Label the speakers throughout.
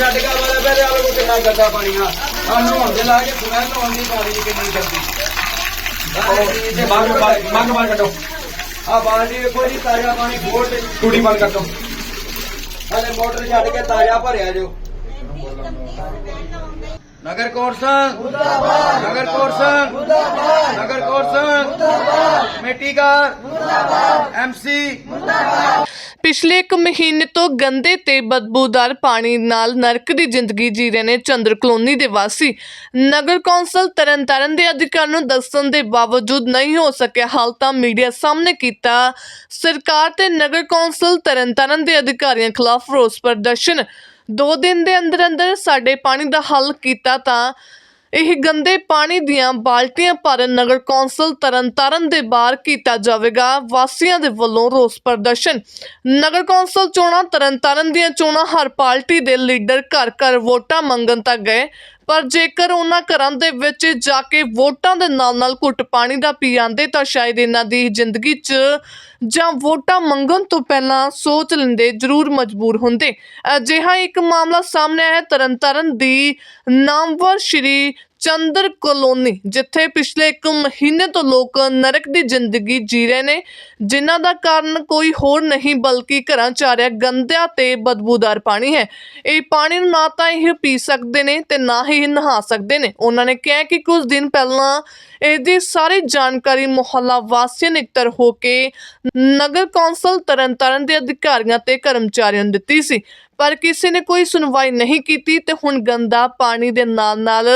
Speaker 1: ਛੱਡ ਕੇ ਵਾਲੇ ਬੇਰੇ ਵਾਲੇ ਨੂੰ ਕਿੰਨਾ ਗੰਦਾ ਪਾਣੀ ਆ ਆ ਨਹਾਉਣ ਦੇ ਲਾ ਕੇ ਸਮੈਲ ਆਉਣ ਦੀ ਪਾਣੀ ਦੀ ਕਿੰਨੀ ਗੰਦੀ
Speaker 2: ਇਹ ਬਾਹਰ ਬਾਹਰ ਬਾਹਰ ਕੱਢੋ।
Speaker 1: ਆ ਬਾਲਟੀ ਵੇਖੋ ਜੀ ਤਾਜ਼ਾ ਪਾਣੀ ਬੋਰ ਤੇ
Speaker 2: ਟੂਟੀ ਬੰਦ ਕਰ
Speaker 1: ਹਲੇ ਮੋਟਰ ਛੱਡ ਕੇ ਤਾਜ਼ਾ ਭਰਿਆ ਜੋ। ਨਗਰ ਕੌਂਸਲ ਮੁਰਦਾਬਾਦ ਨਗਰ ਕੌਂਸਲ ਮੁਰਦਾਬਾਦ ਨਗਰ ਕੌਂਸਲ ਮੁਰਦਾਬਾਦ ਮਿੱਟੀਕਾਰ ਮੁਰਦਾਬਾਦ ਐਮਸੀ
Speaker 3: ਪਿਛਲੇ ਇੱਕ ਮਹੀਨੇ ਤੋਂ ਗੰਦੇ ਤੇ ਬਦਬੂਦਾਰ ਪਾਣੀ ਨਾਲ ਨਰਕ ਦੀ ਜ਼ਿੰਦਗੀ ਜੀ ਰਹੇ ਨੇ ਚੰਦਰ ਕਲੋਨੀ ਦੇ ਵਾਸੀ। ਨਗਰ ਕੌਂਸਲ ਤਰਨਤਾਰਨ ਦੇ ਅਧਿਕਾਰੀਆਂ ਨੂੰ ਦੱਸਣ ਦੇ ਬਾਵਜੂਦ ਨਹੀਂ ਹੋ ਸਕਿਆ ਹਾਲ ਤਾਂ ਮੀਡੀਆ ਸਾਹਮਣੇ ਕੀਤਾ। ਸਰਕਾਰ ਤੇ ਨਗਰ ਕੌਂਸਲ ਤਰਨਤਾਰਨ ਦੇ ਅਧਿਕਾਰੀਆਂ ਖਿਲਾਫ ਰੋਸ ਪ੍ਰਦਰਸ਼ਨ। ਦੋ ਦਿਨ ਦੇ ਅੰਦਰ ਅੰਦਰ ਸਾਡੇ ਪਾਣੀ ਦਾ ਹੱਲ ਕੀਤਾ ਤਾਂ ਇਹ ਗੰਦੇ ਪਾਣੀ ਦੀਆਂ ਬਾਲਟੀਆਂ ਭਰ ਨਗਰ ਕੌਂਸਲ ਤਰਨਤਾਰਨ ਦੇ ਬਾਹਰ ਕੀਤਾ ਜਾਵੇਗਾ। ਵਾਸੀਆਂ ਦੇ ਵੱਲੋਂ ਰੋਸ ਪ੍ਰਦਰਸ਼ਨ। ਨਗਰ ਕੌਂਸਲ ਚੋਣਾਂ ਤਰਨਤਾਰਨ ਦੀਆਂ ਚੋਣਾਂ ਹਰ ਪਾਰਟੀ ਦੇ ਲੀਡਰ ਘਰ ਘਰ ਵੋਟਾਂ ਮੰਗਣ ਤੱਕ ਗਏ। ਪਰ ਜੇਕਰ ਉਹਨਾਂ ਘਰਾਂ ਦੇ ਵਿੱਚ ਜਾ ਕੇ ਵੋਟਾਂ ਦੇ ਨਾਲ ਨਾਲ ਘੁੱਟ ਪਾਣੀ ਦਾ ਪੀ ਆਂਦੇ ਤਾਂ ਸ਼ਾਇਦ ਇਹਨਾਂ ਦੀ ਜ਼ਿੰਦਗੀ 'ਚ ਜਾਂ ਵੋਟਾਂ ਮੰਗਣ ਤੋਂ ਪਹਿਲਾਂ ਸੋਚ ਲੈਂਦੇ ਜ਼ਰੂਰ ਮਜਬੂਰ ਹੁੰਦੇ। ਅਜਿਹਾ ਇੱਕ ਮਾਮਲਾ ਸਾਹਮਣੇ ਆਇਆ ਹੈ। ਤਰਨਤਾਰਨ ਦੀ ਨਾਮਵਰ ਸ਼੍ਰੀ ਚੰਦਰ ਕਲੋਨੀ, ਜਿੱਥੇ ਪਿਛਲੇ ਇੱਕ ਮਹੀਨੇ ਤੋਂ ਲੋਕ ਨਰਕ ਦੀ ਜ਼ਿੰਦਗੀ ਜੀ ਰਹੇ ਨੇ, ਜਿਨ੍ਹਾਂ ਦਾ ਕਾਰਨ ਕੋਈ ਹੋਰ ਨਹੀਂ ਬਲਕਿ ਘਰਾਂ 'ਚ ਆ ਰਿਹਾ ਗੰਦਿਆ ਤੇ ਬਦਬੂਦਾਰ ਪਾਣੀ ਹੈ। ਇਹ ਪਾਣੀ ਨੂੰ ਨਾ ਤਾਂ ਇਹ ਪੀ ਸਕਦੇ ਨੇ ਤੇ ਨਾ ਹੀ ਨਹਾ ਸਕਦੇ ਨੇ। ਉਹਨਾਂ ਨੇ ਕਿਹਾ ਕਿ ਕੁਝ ਦਿਨ ਪਹਿਲਾਂ ਇਹਦੀ ਸਾਰੀ ਜਾਣਕਾਰੀ ਮੁਹੱਲਾ ਵਾਸੀਆਂ ਨੇ ਇਕੱਤਰ ਹੋ ਕੇ ਨਗਰ ਕੌਂਸਲ ਤਰਨਤਾਰਨ ਦੇ ਅਧਿਕਾਰੀਆਂ ਤੇ ਕਰਮਚਾਰੀਆਂ ਨੂੰ ਦਿੱਤੀ ਸੀ। ਪਰ ਕਿਸੇ ਨੇ ਕੋਈ ਸੁਣਵਾਈ ਨਹੀਂ ਕੀਤੀ ਤੇ ਹੁਣ ਗੰਦਾ ਪਾਣੀ ਦੇ ਨਾਲ ਨਾਲ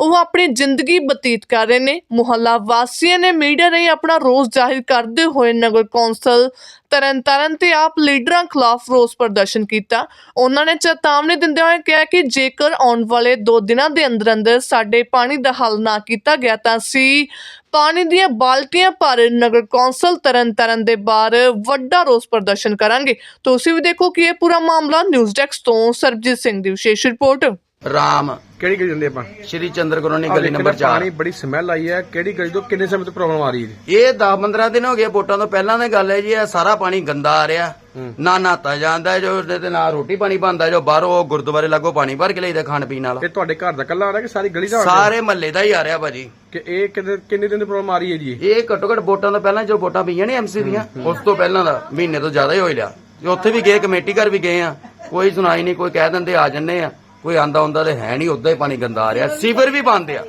Speaker 3: ਉਹ ਆਪਣੀ ਜ਼ਿੰਦਗੀ ਬਤੀਤ ਕਰ ਰਹੇ ਨੇ। ਮੁਹੱਲਾ ਵਾਸੀਆਂ ਨੇ ਮੀਡੀਆ ਰਾਹੀਂ ਆਪਣਾ ਰੋਸ ਜ਼ਾਹਿਰ ਕਰਦੇ ਹੋਏ ਨਗਰ ਕੌਂਸਲ ਤਰਨਤਾਰਨ ਤੇ ਆਪ ਲੀਡਰਾਂ ਖਿਲਾਫ ਰੋਸ ਪ੍ਰਦਰਸ਼ਨ ਕੀਤਾ। ਉਹਨਾਂ ਨੇ ਚੇਤਾਵਨੀ ਦਿੰਦੇ ਹੋਏ ਕਿਹਾ ਕਿ ਜੇਕਰ ਆਉਣ ਵਾਲੇ 2 ਦਿਨਾਂ ਦੇ ਅੰਦਰ ਅੰਦਰ ਸਾਡੇ ਪਾਣੀ ਦਾ ਹੱਲ ਨਾ ਕੀਤਾ ਗਿਆ ਤਾਂ ਅਸੀਂ ਪਾਣੀ ਦੀਆਂ ਬਾਲਟੀਆਂ ਭਰ ਨਗਰ ਕੌਂਸਲ ਤਰਨਤਾਰਨ ਦੇ ਬਾਹਰ ਵੱਡਾ ਰੋਸ ਪ੍ਰਦਰਸ਼ਨ ਕਰਾਂਗੇ। ਤੁਸੀਂ ਵੀ ਦੇਖੋ ਕਿ ਇਹ ਪੂਰਾ ਮਾਮਲਾ। ਨਿਊਜ਼ ਡੈਸਕ ਤੋਂ ਸਰਬਜੀਤ ਸਿੰਘ ਦੀ ਵਿਸ਼ੇਸ਼ ਰਿਪੋਰਟ।
Speaker 1: ਰਾਮ।
Speaker 2: ਕਿਹੜੀ ਗਲੀ ਜਾਂਦੇ ਆਪਾਂ?
Speaker 1: ਸ਼੍ਰੀ ਚੰਦਰ ਕਲੋਨੀ
Speaker 2: ਆਹ
Speaker 1: ਗਲੀ
Speaker 2: ਦੇਖੋ
Speaker 1: ਨੰਬਰ
Speaker 2: ਨਾ, ਪਾਣੀ
Speaker 1: 4
Speaker 2: ਬੜੀ ਸਮੈਲ ਆਈ ਹੈ। ਕਿਹੜੀ ਗਲੀ ਤੋਂ ਕਿੰਨੇ ਸਮੇਂ ਤੋਂ ਪ੍ਰੋਬਲਮ ਆ ਰਹੀ ਹੈ?
Speaker 1: ਇਹ 10 15 ਦਿਨ ਹੋ ਗਏ ਵੋਟਾਂ ਤੋਂ ਪਹਿਲਾਂ ਦੀ ਗੱਲ ਹੈ ਜੀ ਇਹ ਸਾਰਾ ਪਾਣੀ ਗੰਦਾ ਆ ਰਿਹਾ। ਨਾ ਨਹਾਤਾ ਜਾਂਦਾ ਹੈ ਜੋ ਤੇ ਨਾ ਰੋਟੀ ਪਾਣੀ ਬਣਦਾ ਜੋ ਬਾਹਰੋਂ ਗੁਰਦੁਆਰੇ ਲਾਗੋ ਪਾਣੀ ਭਰ ਕੇ ਲਈਦਾ ਖਾਣ ਪੀਣ ਵਾਲਾ
Speaker 2: ਇਹ ਤੁਹਾਡੇ ਘਰ ਦਾ ਕੱਲਾ ਆ ਰਿਹਾ ਕਿ ਸਾਰੀ ਗਲੀ ਦਾ ਆ ਰਿਹਾ?
Speaker 1: ਸਾਰੇ ਮਹੱਲੇ ਦਾ ਹੀ ਆ ਰਿਹਾ ਭਾਜੀ।
Speaker 2: ਕਿ ਇਹ ਕਿੰਨੇ ਕਿੰਨੇ ਦਿਨ ਦੀ ਪ੍ਰੋਬਲਮ ਆ ਰਹੀ ਹੈ ਜੀ
Speaker 1: ਇਹ? ਘੱਟੋ ਘੱਟ ਵੋਟਾਂ ਤੋਂ ਪਹਿਲਾਂ ਜੋ ਵੋਟਾਂ ਪਈਆਂ ਨੇ ਐਮਸੀ ਦੀਆਂ ਉਸ ਤੋਂ ਪਹਿਲਾਂ ਦਾ ਮਹੀਨੇ ਤੋਂ ਜ਼ਿਆਦਾ ਹੀ ਹੋਈ ਲਿਆ ਤੇ ਉੱਥੇ ਵੀ ਗਏ ਕਮੇਟੀ ਘਰ ਵੀ ਗਏ ਆ ਕੋਈ ਸੁਣਾਈ ਨਹੀਂ ਕੋਈ ਕਹਿ ਦਿੰਦੇ ਆ ਜੰਨੇ ਆ। ਕੋਈ ਆਂਦਾ ਹੁੰਦਾ ਤੇ ਹੈ ਨਹੀਂ ਉਦਾਂ ਹੀ ਪਾਣੀ ਗੰਦਾ ਆ ਰਿਹਾ। ਸੀਵਰ ਵੀ ਬੰਦ ਆ।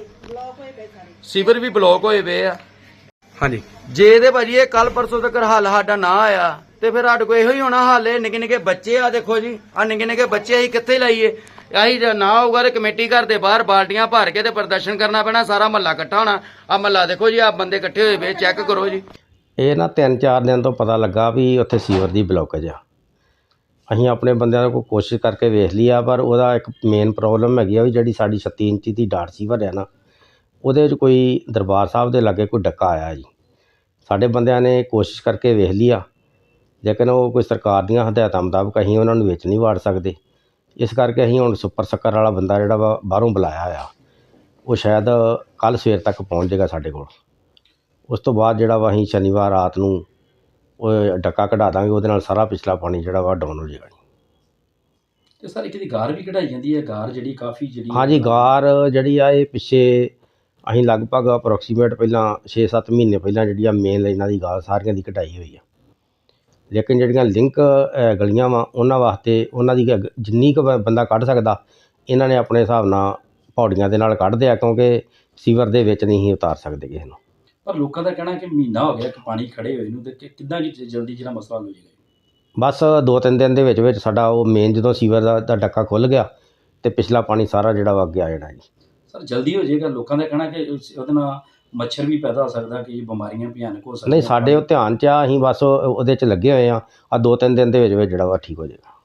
Speaker 1: ਸੀਵਰ ਵੀ ਬਲੌਕ ਹੋਏ ਪਏ ਆ।
Speaker 2: ਹਾਂਜੀ।
Speaker 1: ਜੇ ਇਹਦੇ ਭਾਜੀ ਇਹ ਕੱਲ ਪਰਸੋਂ ਤੱਕ ਹੱਲ ਸਾਡਾ ਨਾ ਆਇਆ ਤੇ ਫਿਰ ਸਾਡੇ ਕੋਲ ਇਹੋ ਹੀ ਹੋਣਾ ਹੱਲ ਨਿੱਕੇ ਨਿੱਕੇ ਬੱਚੇ ਆ ਦੇਖੋ ਜੀ। ਆ ਨਿੱਕੇ ਨਿੱਕੇ ਬੱਚੇ ਅਸੀਂ ਕਿੱਥੇ ਲਾਈਏ? ਆਹੀ ਜੇ ਨਾ ਹੋਊਗਾ ਤੇ ਕਮੇਟੀ ਘਰ ਦੇ ਬਾਹਰ ਬਾਲਟੀਆਂ ਭਰ ਕੇ ਤੇ ਪ੍ਰਦਰਸ਼ਨ ਕਰਨਾ ਪੈਣਾ ਸਾਰਾ ਮਹੱਲਾ ਇਕੱਠਾ ਹੋਣਾ। ਆ ਮਹੱਲਾ ਦੇਖੋ ਜੀ ਆ ਬੰਦੇ ਇਕੱਠੇ ਹੋਏ ਪਏ ਚੈੱਕ ਕਰੋ ਜੀ।
Speaker 4: ਇਹ ਨਾ ਤਿੰਨ ਚਾਰ ਦਿਨ ਤੋਂ ਪਤਾ ਲੱਗਾ ਵੀ ਉੱਥੇ ਸੀਵਰ ਦੀ ਬਲੋਕੇਜ ਆ। ਅਸੀਂ ਆਪਣੇ ਬੰਦਿਆਂ ਨੂੰ ਕੋਈ ਕੋਸ਼ਿਸ਼ ਕਰਕੇ ਵੇਖ ਲਈ ਆ, ਪਰ ਉਹਦਾ ਇੱਕ ਮੇਨ ਪ੍ਰੋਬਲਮ ਹੈਗੀ ਆ ਵੀ ਜਿਹੜੀ ਸਾਡੀ 36 ਇੰਚੀ ਦੀ ਡਾਟ ਸੀਵਰ ਹੈ ਨਾ, ਉਹਦੇ ਵਿੱਚ ਕੋਈ ਦਰਬਾਰ ਸਾਹਿਬ ਦੇ ਲਾਗੇ ਕੋਈ ਡੱਕਾ ਆਇਆ ਜੀ। ਸਾਡੇ ਬੰਦਿਆਂ ਨੇ ਕੋਸ਼ਿਸ਼ ਕਰਕੇ ਵੇਖ ਲਈ ਆ, ਲੇਕਿਨ ਉਹ ਕੋਈ ਸਰਕਾਰ ਦੀਆਂ ਹਦਾਇਤਾਂ ਮੁਤਾਬਕ ਅਸੀਂ ਉਹਨਾਂ ਨੂੰ ਵਿੱਚ ਨਹੀਂ ਵਾੜ ਸਕਦੇ। ਇਸ ਕਰਕੇ ਅਸੀਂ ਹੁਣ ਸੁਪਰ ਸੱਕਰ ਵਾਲਾ ਬੰਦਾ ਜਿਹੜਾ ਵਾ, ਬਾਹਰੋਂ ਬੁਲਾਇਆ ਹੋਇਆ। ਉਹ ਸ਼ਾਇਦ ਕੱਲ੍ਹ ਸਵੇਰ ਤੱਕ ਪਹੁੰਚ ਜਾਏਗਾ ਸਾਡੇ ਕੋਲ। ਉਸ ਤੋਂ ਬਾਅਦ ਜਿਹੜਾ ਵਾ ਅਸੀਂ ਸ਼ਨੀਵਾਰ ਰਾਤ ਨੂੰ ਉਹ ਡੱਕਾ ਕਢਾ ਦਾਂਗੇ ਉਹਦੇ ਨਾਲ ਸਾਰਾ ਪਿਛਲਾ ਪਾਣੀ ਜਿਹੜਾ ਵਾ ਡਾਊਨ ਹੋ ਜਾਏਗਾ
Speaker 5: ਤੇ ਸਰ ਇੱਕ ਦੀ ਗਾਰ ਵੀ ਕਢਾਈ ਜਾਂਦੀ ਹੈ ਗਾਰ ਜਿਹੜੀ ਕਾਫੀ ਜਿਹੜੀ
Speaker 4: ਹਾਂਜੀ ਗਾਰ ਜਿਹੜੀ ਆ ਇਹ ਪਿੱਛੇ ਅਸੀਂ ਲਗਭਗ ਅਪਰੋਕਸੀਮੇਟ ਪਹਿਲਾਂ 6-7 ਮਹੀਨੇ ਪਹਿਲਾਂ ਜਿਹੜੀ ਆ ਮੇਨ ਲਾਈਨਾਂ ਦੀ ਗਾਰ ਸਾਰੀਆਂ ਦੀ ਕਢਾਈ ਹੋਈ ਆ। ਲੇਕਿਨ ਜਿਹੜੀਆਂ ਲਿੰਕ ਗਲੀਆਂ ਵਾ ਉਹਨਾਂ ਵਾਸਤੇ ਉਹਨਾਂ ਦੀ ਜਿੰਨੀ ਕੁ ਬੰਦਾ ਕੱਢ ਸਕਦਾ ਇਹਨਾਂ ਨੇ ਆਪਣੇ ਹਿਸਾਬ ਨਾਲ ਪੌੜੀਆਂ ਦੇ ਨਾਲ ਕੱਢਦੇ ਆ ਕਿਉਂਕਿ ਸੀਵਰ ਦੇ ਵਿੱਚ ਨਹੀਂ ਉਤਾਰ ਸਕਦੇ ਕਿਸੇ ਨੂੰ।
Speaker 5: ਪਰ ਲੋਕਾਂ ਦਾ ਕਹਿਣਾ ਕਿ ਮਹੀਨਾ ਹੋ ਗਿਆ ਕਿ ਪਾਣੀ ਖੜੇ ਹੋਏ ਨੂੰ ਤੇ ਕਿ- ਕਿੱਦਾਂ ਕਿ ਜਲਦੀ ਜਿਹੜਾ ਮਸਲਾ ਹੱਲ ਹੋ ਜਾਏਗਾ
Speaker 4: ਬਸ ਦੋ ਤਿੰਨ ਦਿਨ ਦੇ ਵਿੱਚ ਵਿੱਚ ਸਾਡਾ ਉਹ ਮੇਨ ਜਦੋਂ ਸੀਵਰ ਦਾ ਦਾ ਡੱਕਾ ਖੁੱਲ ਗਿਆ ਤੇ ਪਿਛਲਾ ਪਾਣੀ ਸਾਰਾ ਜਿਹੜਾ ਵਾ ਅੱਗੇ ਆ ਜਾਣਾ ਜੀ।
Speaker 5: ਸਰ ਜਲਦੀ ਹੋ ਜਾਏਗਾ। ਲੋਕਾਂ ਦਾ ਕਹਿਣਾ ਕਿ ਉਸ- ਉਹਦੇ ਨਾਲ ਮੱਛਰ ਵੀ ਪੈਦਾ ਹੋ ਸਕਦਾ ਕਿ ਬਿਮਾਰੀਆਂ ਭਿਆਨਕ ਹੋ ਸਕਦੀਆਂ
Speaker 4: ਨਹੀਂ ਸਾਡੇ ਉਹ ਧਿਆਨ ਚ ਆ ਅਸੀਂ ਬਸ ਉਹ- ਉਹਦੇ ਚ ਲੱਗੇ ਹੋਏ ਆ। ਆ ਦੋ ਤਿੰਨ ਦਿਨ ਦੇ ਵਿੱਚ ਵਿੱਚ ਜਿਹੜਾ ਵਾ ਠੀਕ ਹੋ ਜਾਏਗਾ।